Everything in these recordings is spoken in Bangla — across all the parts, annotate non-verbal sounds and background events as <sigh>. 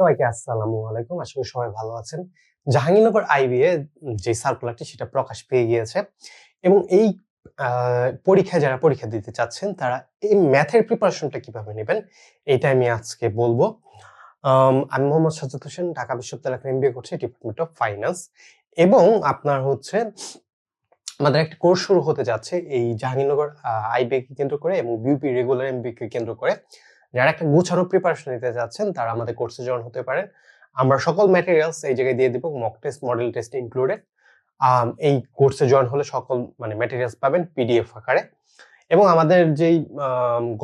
সবাইকে আসসালামু আলাইকুম। আশা করি সবাই ভালো আছেন। জাহাঙ্গীরনগর আইবিএ যে সার্কুলারটি সেটা প্রকাশ পেয়ে গিয়েছে এবং এই পরীক্ষায় যারা পরীক্ষা দিতে চাচ্ছেন তারা এই ম্যাথের প্রিপারেশনটা কীভাবে নেবেন এটা আমি আজকে বলব। আম, মোহাম্মদ সাজ্জাদ হোসেন ঢাকা বিশ্ববিদ্যালয় এমবিএ করছি ডিপার্টমেন্ট অফ ফাইন্যান্স এবং আপনার হচ্ছে আমাদের একটা কোর্স শুরু হতে যাচ্ছে এই জাহাঙ্গীরনগর আইবিএ কে কেন্দ্র করে এবং বিউপি রেগুলার এমবিএ কে কেন্দ্র করে। যারা একটা গুছানো প্রিপারেশন নিতে যাচ্ছেন, তারা আমাদের কোর্সে জয়েন হতে পারেন। আমরা সকল ম্যাটেরিয়ালস এই জায়গায় দিয়ে দিব mock test model test included এই কোর্সে জয়েন হলে সকল মানে ম্যাটেরিয়ালস পাবেন পিডিএফ আকারে। এবং আমাদের যেই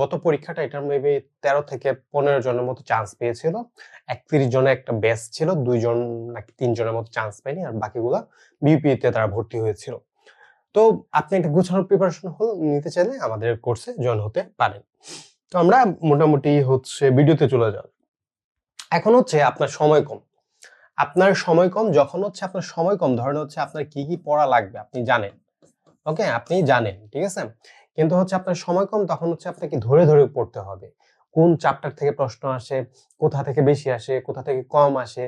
গত পরীক্ষাটা এটার মেবি তেরো থেকে পনেরো জনের মতো চান্স পেয়েছিল। একত্রিশ জনের একটা ব্যাচ ছিল দুইজন নাকি তিনজনের মতো চান্স পায়নি, আর বাকিগুলো বিউপিতে তারা ভর্তি হয়েছিল। তো আপনি একটা গুছানো প্রিপারেশন হল, নিতে চাইলে আমাদের কোর্সে জয়েন হতে পারেন। তো আমরা মোটামুটি হচ্ছে ভিডিওতে চলে যাব। এখন হচ্ছে আপনার সময় কম। আপনার সময় কম যখন হচ্ছে আপনার সময় কম, ধরেন হচ্ছে আপনার কি কি পড়া লাগবে আপনি জানেন। ওকে? আপনি জানেন, ঠিক আছে? কিন্তু হচ্ছে আপনার সময় কম তখন হচ্ছে আপনাকে ধরে ধরে পড়তে হবে। কোন চ্যাপ্টার থেকে প্রশ্ন আসে, কোথা থেকে বেশি আসে, কোথা থেকে কম আসে,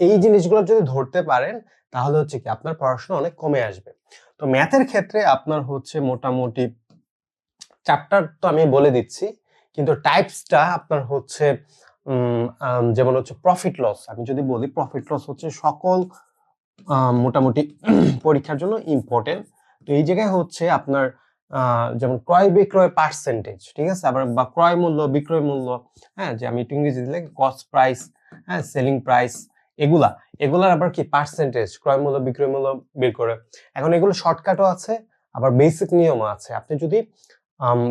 এই জিনিসগুলো যদি ধরতে পারেন, তাহলে হচ্ছে কি আপনার পড়াশোনা অনেক কমে আসবে। তো ম্যাথের ক্ষেত্রে আপনার হচ্ছে মোটামুটি চ্যাপ্টার তো আমি বলে দিচ্ছি কিন্তু টাইপসটা আপনার হচ্ছে যেমন হচ্ছে প্রফিট লস আমি যদি বলি প্রফিট লস হচ্ছে সকল মোটামুটি <clears throat> পরীক্ষার জন্য ইম্পর্টেন্ট তো এই জায়গায় হচ্ছে আপনার যেমন ক্রয় বিক্রয় পার্সেন্টেজ ঠিক আছে? আবার বা ক্রয় মূল্য, বিক্রয় মূল্য হ্যাঁ যে আমি একটু ইংরেজি দিলে কস্ট প্রাইস হ্যাঁ সেলিং প্রাইস এগুলা। এগুলার আবার কি পার্সেন্টেজ ক্রয় মূল্য, বিক্রয় মূল্য বের করে। এখন এগুলো শর্টকাটও আছে, আবার বেসিক নিয়মও আছে। আপনি যদি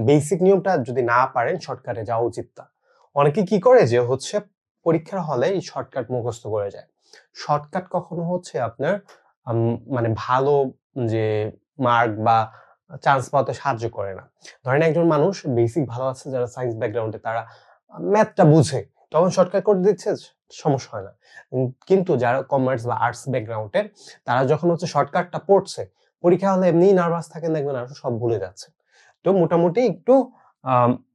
বেসিক নিয়মটা যদি না পারেন শর্টকাটে যাওয়া উচিত না। অনেকে কি করে যে হচ্ছে পরীক্ষার হলে এই শর্টকাট মুখস্থ করে যায়। শর্টকাট কখনো হচ্ছে আপনার মানে ভালো যে মার্ক বা চান্স পাওয়াতে সাহায্য করে না। ধরেন একজন মানুষ বেসিক ভালো আছে, যারা সায়েন্স ব্যাকগ্রাউন্ডে তারা ম্যাথটা বুঝে, তখন শর্টকাট করে দিচ্ছে, সমস্যা হয় না। কিন্তু যারা কমার্স বা আর্টস ব্যাকগ্রাউন্ডের তারা যখন হচ্ছে শর্টকাটটা পড়ছে, পরীক্ষা হলে এমনিই নার্ভাস থাকেন, দেখবেন আর সব ভুলে যাচ্ছে। তো মোটামুটি একটু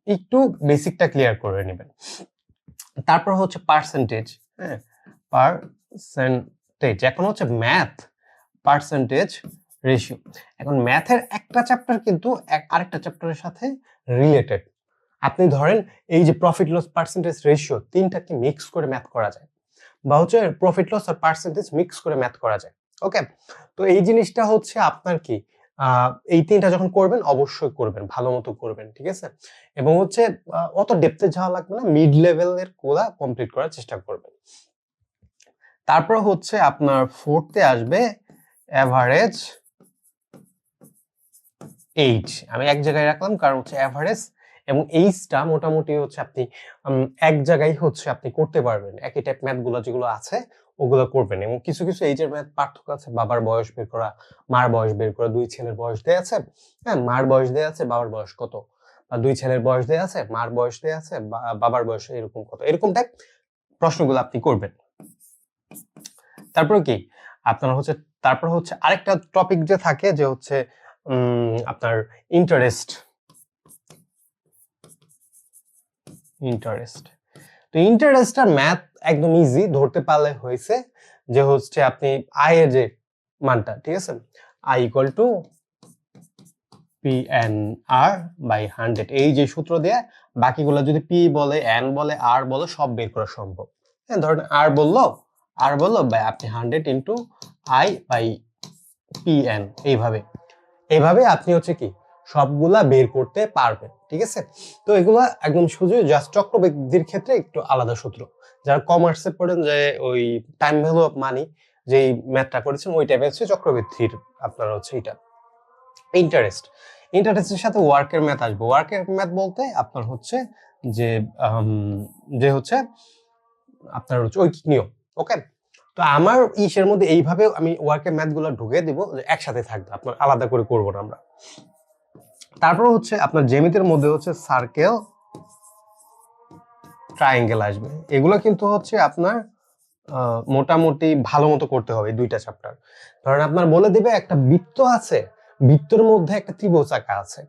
একটু বেসিকটা ক্লিয়ার করে নেবেন। তারপর হচ্ছে পার্সেন্টেজ হ্যাঁ? পার্সেন্টেজ এখন হচ্ছে ম্যাথ পার্সেন্টেজ রেশিও এখন ম্যাথের একটা চ্যাপ্টার কিন্তু আরেকটা চ্যাপ্টারের সাথে রিলেটেড আপনি ধরেন এই যে প্রফিট লস পার্সেন্টেজ রেশিও তিনটাকে মিক্স করে ম্যাথ করা যায়? বা হচ্ছে প্রফিট লস আর পার্সেন্টেজ মিক্স করে ম্যাথ করা যায়। ওকে তো এই জিনিসটা হচ্ছে আপনার কি? এই তিনটা যখন করবেন, অবশ্যই করবেন, ভালো মতো করবেন, ঠিক আছে? এবং হচ্ছে অত ডেপথে যাওয়া লাগবে না মিড লেভেলের কোলা কমপ্লিট করার চেষ্টা করবেন। তারপর হচ্ছে আপনার ফোর্থে আসবে অ্যাভারেজ এইচ আমি এক জায়গায় রাখলাম, কারণ হচ্ছে অ্যাভারেজ এবং এইচটা মোটামুটি হচ্ছে আপনি এক জায়গায় হচ্ছে আপনি করতে পারবেন। একই টাইপ ম্যাথগুলো যেগুলো আছে ওগুলো করবেন। এবং কিছু কিছু এইজের পার্থক্য আছে। বাবার বয়স বের করা, মার বয়স বের করা, দুই ছেলের বয়স দেয়া আছে। হ্যাঁ মার বয়স দেয়া আছে, বাবার বয়স কত? বা দুই ছেলের বয়স দেয়া আছে, মার বয়স দেয়া আছে বাবার বয়স এরকম কত? এরকম টাইপ প্রশ্নগুলো আপনি করবেন। তারপর কি? আপনার হচ্ছে, তারপর হচ্ছে আরেকটা টপিক যে থাকে যে হচ্ছে আপনার ইন্টারেস্ট ইন্টারেস্ট তো ইন্টারেস্টটা ম্যাথ একদম ইজি ধরতে পারলে হয়েছে যে হচ্ছে আপনি আয়ের যে মানটা, ঠিক আছে? I equal to P N R by hundred এই যে সূত্র দিয়ে বাকিগুলো যদি পি বলে এন বলে আর বলে, সব বের করা সম্ভব। হ্যাঁ ধরেন আর বলল আর বলল বাই আপনি hundred into I by P N এইভাবে। এইভাবে আপনি হচ্ছে কি সবগুলা বের করতে পারবেন, ঠিক আছে? তো এগুলা একদম শুধু জাস্ট চক্রবৃদ্ধির ক্ষেত্রে একটু আলাদা সূত্র। যারা কমার্সে পড়েন, যে ওই টাইম ভ্যালু অফ মানি যেই ম্যাথটা করেছেন, ওই টাইপের হচ্ছে চক্রবৃদ্ধির আপনার হচ্ছে এটা। ইন্টারেস্ট ইন্টারেস্টের সাথে ওয়ার্কের ম্যাথ আসবে। ওয়ার্কের ম্যাথ বলতে আপনার হচ্ছে যে যে হচ্ছে আপনার হচ্ছে ঐকিক নিয়ম, ওকে? তো আমার ইসের মধ্যে এইভাবে আমি ওয়ার্কের ম্যাথগুলো ঢুকে দিব যে একসাথে থাকবে, আপনার আলাদা করে করব না আমরা। তারপর হচ্ছে আপনার জেমিতের মধ্যে হচ্ছে সার্কেল ট্রায়াঙ্গেল আসবে। এগুলো কিন্তু হচ্ছে আপনার মোটামুটি ভালো মতো করতে হবে দুইটা চ্যাপ্টার ধরেন আপনার বলে দিবে একটা বৃত্ত আছে, বৃত্তর মধ্যে একটা ত্রিভুজ আঁকা আছে।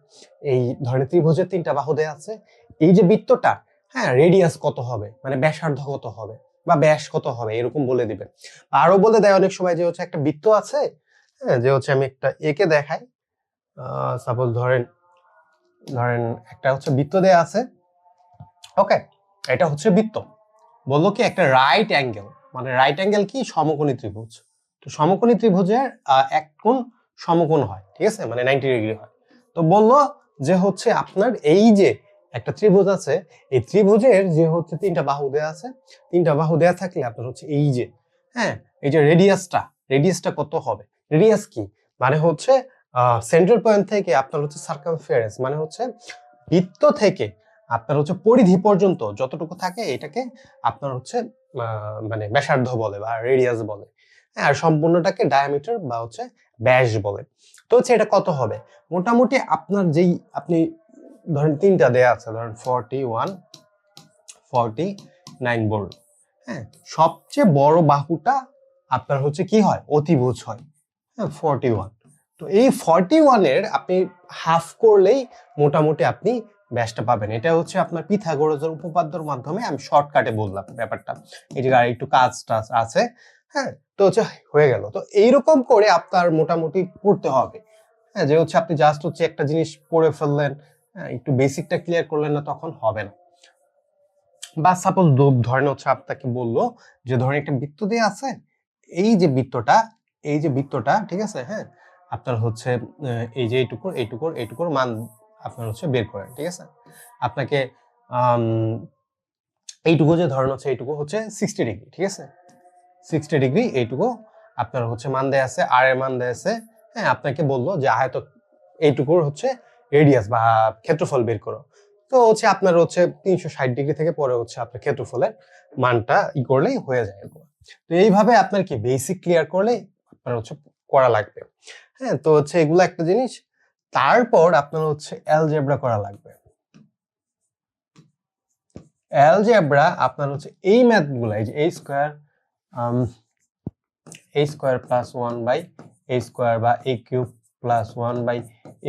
এই ধরনের ত্রিভুজের তিনটা বাহু দেয়া আছে। এই যে বৃত্তটা হ্যাঁ রেডিয়াস কত হবে? মানে ব্যাসার্ধ কত হবে? বা ব্যাস কত হবে? এরকম বলে দিবে। আরও বলে দেয় অনেক সময় যে হচ্ছে একটা বৃত্ত আছে হ্যাঁ যে হচ্ছে আমি একটা একে দেখাই। সাপোজ ধরেন ধরেন একটা হচ্ছে বৃত্ত দেয়া আছে। ওকে, এটা হচ্ছে বৃত্ত। বলল কি একটা রাইট অ্যাঙ্গেল মানে রাইট অ্যাঙ্গেল কি? সমকোণী ত্রিভুজ। তো সমকোণী ত্রিভুজের এক কোণ সমকোণ হয়, ঠিক আছে? মানে নাইনটি ডিগ্রি হয়। তো বলল যে হচ্ছে আপনার এই যে একটা ত্রিভুজ আছে, এই ত্রিভুজের যে হচ্ছে তিনটা বাহু দেয়া আছে, তিনটা বাহু দেয়া থাকলে আপনার হচ্ছে এই যে হ্যাঁ? এই যে রেডিয়াসটা রেডিয়াসটা কত হবে? রেডিয়াস কি? মানে হচ্ছে সেন্ট্রাল পয়েন্ট থেকে আপনার হচ্ছে সার্কামফারেন্স মানে হচ্ছে বৃত্ত থেকে আপনার হচ্ছে পরিধি পর্যন্ত যতটুকু থাকে এটাকে আপনার হচ্ছে মানে ব্যাসার্ধ বলে বা রেডিয়াস বলে। হ্যাঁ, আর সম্পূর্ণটাকে ডায়ামিটার বা হচ্ছে ব্যাস বলে। তো হচ্ছে এটা কত হবে? মোটামুটি আপনার যেই আপনি ধরেন তিনটা দেয়া আছে ধরেন forty one forty nine bold হ্যাঁ সবচেয়ে বড় বাহুটা আপনার হচ্ছে কি হয়? অতিভুজ হয়। হ্যাঁ ফর্টি ওয়ান তো এই ফর্টি ওয়ানের আপনি হাফ করলেই মোটামুটি আপনি ব্যাসটা পাবেন। এটা হচ্ছে আপনার পিথাগোরাসের উপপাদ্যর মাধ্যমে আমি শর্টকাটে বললাম ব্যাপারটা। যে আর একটু কাজ টাজ আছে হ্যাঁ তো হচ্ছে হয়ে গেল। তো এইরকম করে আপনার মোটামুটি পড়তে হবে। হ্যাঁ যে হচ্ছে আপনি জাস্ট হচ্ছে একটা জিনিস পড়ে ফেললেন হ্যাঁ, একটু বেসিকটা ক্লিয়ার করলেন না তখন হবে না। বা সাপোজ ধরেন হচ্ছে আপনাকে বলল যে ধরেন একটা বৃত্ত দিয়ে আছে এই যে বৃত্তটা এই যে বৃত্তটা ঠিক আছে হ্যাঁ আপনার হচ্ছে এই যে এইটুকুর এইটুকুর এইটুকুর মান আপনার হচ্ছে বের করেন, ঠিক আছে? আপনাকে এইটুকু যে ধরেন হচ্ছে, এইটুকু হচ্ছে সিক্সটি ডিগ্রি ঠিক আছে? সিক্সটি ডিগ্রি এইটুকু আপনার হচ্ছে মান দেয়া আছে আর এর মান দেয়া আছে হ্যাঁ আপনাকে বলল যে আয়ত, এইটুকুর হচ্ছে রেডিয়াস বা ক্ষেত্রফল বের করো। তো হচ্ছে আপনার হচ্ছে তিনশো ষাট ডিগ্রি থেকে পরে হচ্ছে আপনার ক্ষেত্রফলের মানটা ই করলেই হয়ে যায়। তো এইভাবে আপনার কি বেসিক ক্লিয়ার করলেই আপনার হচ্ছে করা লাগবে। হ্যাঁ তো হচ্ছে এগুলো একটা জিনিস। তারপর আপনার হচ্ছে অ্যালজেব্রা করা লাগবে। অ্যালজেব্রা আপনার হচ্ছে এই ম্যাথগুলো এই যে এই square a square plus one by a square বা a cube plus one by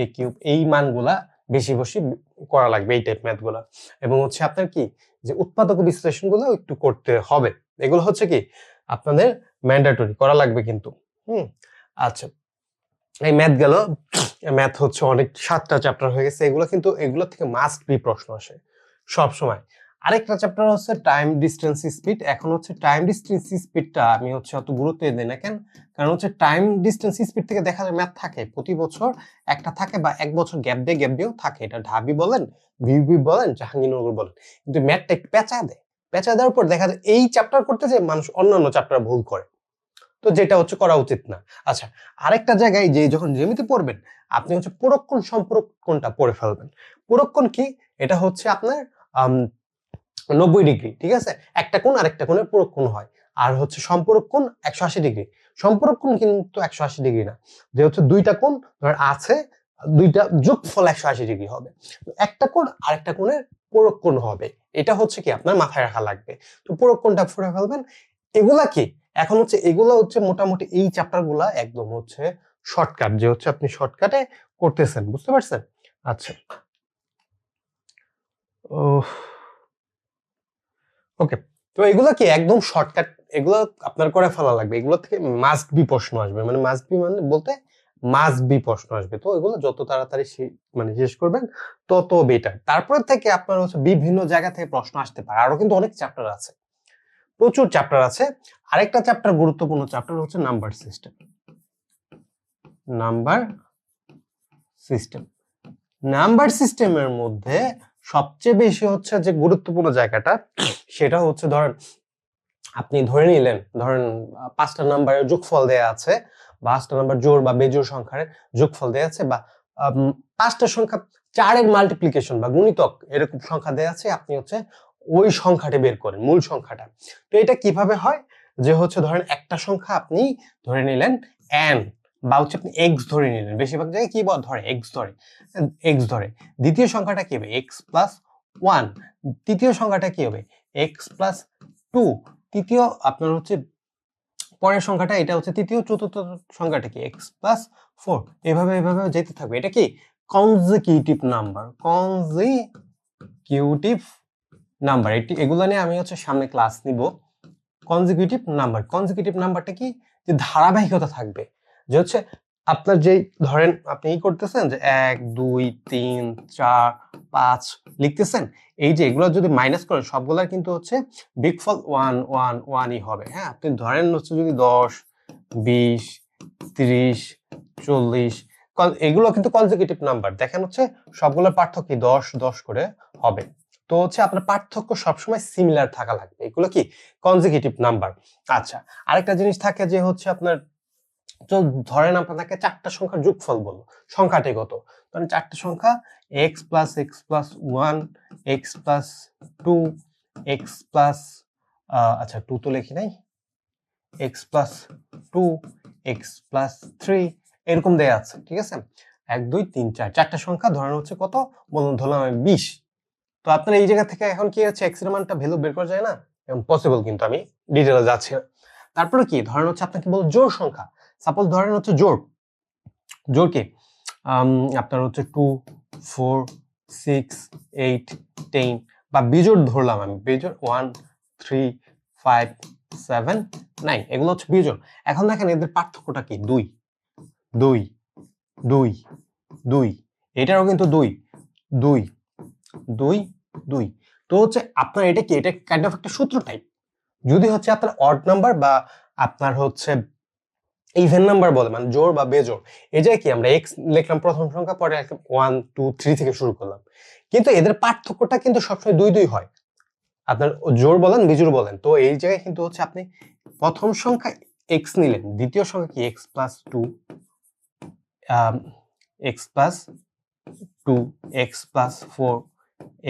a cube এই মানগুলা বেশি বেশি করা লাগবে এই টাইপ ম্যাথগুলা এবং হচ্ছে আপনার কি, যে উৎপাদক বিশ্লেষণগুলো একটু করতে হবে। এগুলো হচ্ছে কি, আপনাদের ম্যান্ডেটরি করা লাগবে কিন্তু। হুম আচ্ছা। এই ম্যাথ গেল। ম্যাথ হচ্ছে অনেক, সাতটা চ্যাপ্টার হয়ে গেছে। এগুলো কিন্তু, এগুলো থেকে মাস্ট বি প্রশ্ন আসে সব সময় আরেকটা চ্যাপ্টার হচ্ছে টাইম ডিস্টেন্স স্পিড এখন হচ্ছে টাইম ডিস্টেন্স স্পিডটা আমি হচ্ছে অত গুরুত্ব দিই না কেন? কারণ হচ্ছে টাইম ডিস্টেন্স স্পিড থেকে দেখা যায় ম্যাথ থাকে। প্রতি বছর একটা থাকে বা এক বছর গ্যাপ দিয়ে গ্যাপ দিয়েও থাকে। এটা ঢাবি বলেন ভিবি বলেন, জাহাঙ্গীরনগর বলেন। কিন্তু ম্যাথটা একটু পেঁচা দেয়। পেঁচা দেওয়ার পর দেখা যায় এই চ্যাপ্টার করতে যে মানুষ অন্যান্য চ্যাপ্টার ভুল করে। তো যেটা হচ্ছে করা উচিত না। আচ্ছা আরেকটা জায়গায় যে যখন জমিতে পড়বেন, আপনি হচ্ছে পুরক্ষণ সম্পর্কণটা পড়ে ফেলবেন। পুরক্ষণ কি? এটা হচ্ছে আপনার নব্বই ডিগ্রি, ঠিক আছে? একটা কোণ আরেকটা কোণের পুরক্ষণ হয়। আর হচ্ছে সম্পূরক একশো আশি ডিগ্রি। সম্পূরক কিন্তু একশো আশি ডিগ্রি না। যে হচ্ছে দুইটা কোণ, ধর আছে, দুইটা যোগফল একশো আশি ডিগ্রি হবে। একটা কোণ আরেকটা কোণের কোণ হবে। এটা হচ্ছে কি? আপনার মাথায় রাখা লাগবে। তো কোণটা ফুরে ফেলবেন। এগুলা কি? এখন হচ্ছে এগুলো হচ্ছে মোটামুটি এই চ্যাপ্টারগুলা একদম হচ্ছে শর্টকাট যে হচ্ছে আপনি শর্টকাটে করতেছেন, বুঝতে পারছেন? আচ্ছা। ওকে তো এগুলো কি একদম শর্টকাট এগুলো আপনার করে ফেলা লাগবে। এগুলো থেকে মাস্ট বি প্রশ্ন আসবে। মানে মাস্ট বি মানে বলতে মাস্ট বি প্রশ্ন আসবে। তো এগুলো যত তাড়াতাড়ি মানে শেষ করবেন, তত বেটার তারপর থেকে আপনার হচ্ছে বিভিন্ন জায়গা থেকে প্রশ্ন আসতে পারে। আরও কিন্তু অনেক চ্যাপ্টার আছে। প্রচুর চ্যাপ্টার আছে। আরেকটা চ্যাপ্টার গুরুত্বপূর্ণ চ্যাপ্টার হচ্ছে number system number system number সিস্টেমের মধ্যে সবচেয়ে বেশি হচ্ছে যে গুরুত্বপূর্ণ জায়গাটা, সেটা হচ্ছে ধরেন, আপনি ধরে নিলেন, ধরেন, পাঁচটা নাম্বারের যোগফল দেয়া আছে, পাঁচটা নাম্বার জোর বা বেজোড় সংখ্যার যোগফল দেয়া আছে বা পাঁচটা সংখ্যা, চারের মাল্টিপ্লিকেশন বা গুণিতক এরকম সংখ্যা দেয়া আছে, আপনি হচ্ছে ওই সংখ্যাটা বের করেন, মূল সংখ্যাটা। তো এটা কীভাবে হয়? যে হচ্ছে ধরেন একটা সংখ্যা আপনি ধরে নিলেন এন বা হচ্ছে আপনি এক্স ধরে নিলেন। বেশিরভাগ জায়গায় কি বল? ধরে এক্স ধরে এক্স ধরে। দ্বিতীয় সংখ্যাটা কি হবে? এক্স প্লাস ওয়ান তৃতীয় সংখ্যাটা কি হবে? এক্স প্লাস টু তৃতীয় আপনার হচ্ছে পরের সংখ্যাটা, এটা হচ্ছে তৃতীয়, চতুর্থ সংখ্যাটা কি? এক্স প্লাস ফোর এভাবে এভাবে যেতে থাকবে। এটা কি? Consecutive number consecutive number. এটি, এগুলো নিয়ে আমি হচ্ছে সামনে ক্লাস নিব। কনজিকিউটিভ নাম্বার কনজিকিউটিভ নাম্বারটা কি? যে ধারাবাহিকতা থাকবে। যে হচ্ছে আপনার যেই ধরেন আপনি ই করতেছেন যে এক, দুই, তিন, চার, পাঁচ লিখতেছেন, এই যে এগুলো যদি মাইনাস করেন, সবগুলার কিন্তু হচ্ছে বিগফল ওয়ান ওয়ান ওয়ানই হবে। হ্যাঁ আপনি ধরেন হচ্ছে যদি দশ, বিশ, তিরিশ, চল্লিশ এগুলো কিন্তু কনজিকিউটিভ নাম্বার দেখেন হচ্ছে সবগুলোর পার্থক্য দশ দশ করে হবে। তো হচ্ছে আপনার পার্থক্য সবসময় সিমিলার থাকা লাগবে। এগুলো কি? কনজিকিউটিভ নাম্বার আচ্ছা আরেকটা জিনিস থাকে যে হচ্ছে আপনার, তো ধরেন আপনাকে চারটা সংখ্যার যোগফল বলল, সংখ্যাটি কত? ধরেন চারটা সংখ্যা x plus x plus one x plus two x plus আচ্ছা টু তো লেখি নাই? X plus two x plus three এরকম দেয়া আছে, ঠিক আছে? এক, দুই, তিন, চার, চারটা সংখ্যা ধরেন হচ্ছে কত? বলুন, ধরলাম আমি বিশ। তো আপনার এই জায়গা থেকে এখন কি হচ্ছে? এক্সের মানটা ভ্যালু বের করা যায় না? এখন পসিবল কিন্তু আমি ডিটেলে যাচ্ছি। না তারপরে কি? ধরেন হচ্ছে আপনাকে বল জোর সংখ্যা। সাপোজ ধরেন হচ্ছে জোর জোর কি? আপনার হচ্ছে two four six eight ten বা বিজোড় ধরলাম আমি। বিজোড় one three five seven nine এগুলো হচ্ছে বিজোড়। এখন দেখেন এদের পার্থক্যটা কি? দুই। দুই। দুই। দুই। এটারও কিন্তু দুই। দুই। দুই দুই। তো হচ্ছে আপনার এটা কি এটা কাইন্ড অফ একটা সূত্র টাইপ যদি হচ্ছে আপনার অড নাম্বার বা আপনার হচ্ছে ইভেন নাম্বার বলে মানে জোর বা বেজোর, এই জায়গায় কি আমরা এক্স লিখলাম প্রথম সংখ্যা, পরে ওয়ান টু থ্রি থেকে শুরু করলাম। কিন্তু এদের পার্থক্যটা কিন্তু সবসময় দুই দুই হয়। আপনার জোর বলেন, বিজোর বলেন, তো এই জায়গায় কিন্তু হচ্ছে আপনি প্রথম সংখ্যা এক্স নিলেন, দ্বিতীয় সংখ্যা কি? X plus two x plus two x plus four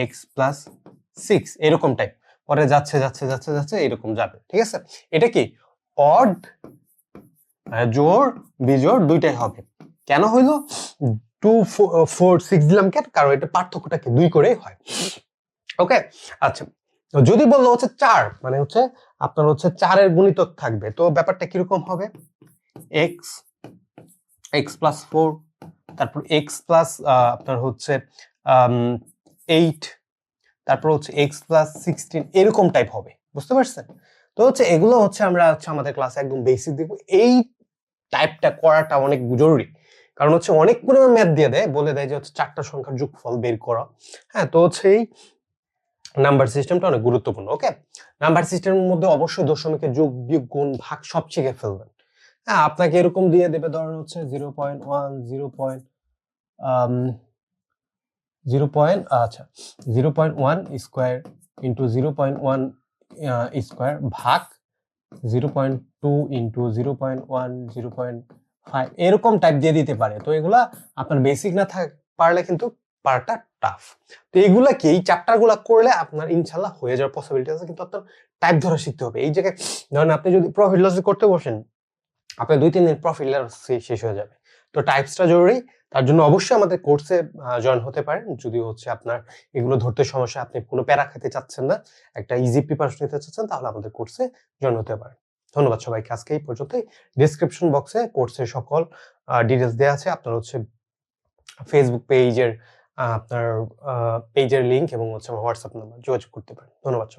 x plus six এরকম টাইপ পরে যাচ্ছে যাচ্ছে যাচ্ছে যাচ্ছে, এরকম যাবে, ঠিক আছে? এটা কি? অড জোর বিজোর দুইটাই হবে। কেন হইল? টু ফোর সিক্স দিলাম কেন? কারণ এটা পার্থক্যটা কি? দুই করেই হয়। ওকে? আচ্ছা। যদি বলল হচ্ছে চার মানে হচ্ছে আপনার হচ্ছে চারের গুণিতক থাকবে, তো ব্যাপারটা কীরকম হবে? এক্স এক্স প্লাস ফোর তারপর এক্স প্লাস আপনার হচ্ছে এইট তারপর হচ্ছে এক্স প্লাস সিক্সটিন এরকম টাইপ হবে, বুঝতে পারছেন? তো হচ্ছে এগুলো হচ্ছে আমরা হচ্ছে আমাদের ক্লাসে একদম বেসিক দেখব। এই টাইপটা করাটা অনেক জরুরি। কারণ হচ্ছে অনেক পরিমাণ ম্যাথ দিয়ে দেয়, বলে দেয় যে হচ্ছে চারটা সংখ্যার যোগফল বের করা। হ্যাঁ তো হচ্ছে এই নাম্বার সিস্টেমটা অনেক গুরুত্বপূর্ণ ওকে নাম্বার সিস্টেমের মধ্যে অবশ্যই দশমিকের যোগ, বিয়োগ, গুণ, ভাগ সব শিখে ফেলবেন। হ্যাঁ আপনাকে এরকম দিয়ে দেবে ধরেন হচ্ছে zero point one zero point zero point আচ্ছা zero point one square into zero point one square ভাগ zero point two into zero point one, zero point five, এরকম টাইপ দিয়ে দিতে পারে। তো এগুলা আপনার বেসিক না থাক, পারলে কিন্তু পারাটা টাফ তো এগুলা কি, এই চ্যাপ্টারগুলা করলে আপনার ইনশাল্লাহ হয়ে যাওয়ার পসিবিলিটি আছে, কিন্তু আপনার টাইপ ধরে শিখতে হবে। এই জায়গায় ধরেন আপনি যদি প্রফিট লস করতে বসেন, আপনার দুই, তিন দিন প্রফিট লস শেষ হয়ে যাবে। তো টাইপসটা জরুরি তার জন্য অবশ্যই আমাদের কোর্সে জয়েন হতে পারেন। যদি হচ্ছে আপনার এগুলো ধরতে সমস্যা, আপনি কোনো প্যারা খেতে চাচ্ছেন না, একটা ইজি প্রিপারেশন নিতে চাচ্ছেন, তাহলে আমাদের কোর্সে জয়েন হতে পারেন। ধন্যবাদ সবাইকে আজকে এই পর্যন্তই ডিসক্রিপশন বক্সে কোর্সের সকল ডিটেলস দেওয়া আছে। আপনার হচ্ছে ফেসবুক পেজের আপনার পেজের লিংক এবং হচ্ছে আমার হোয়াটসঅ্যাপ নাম্বার যোগাযোগ করতে পারেন। ধন্যবাদ সবাই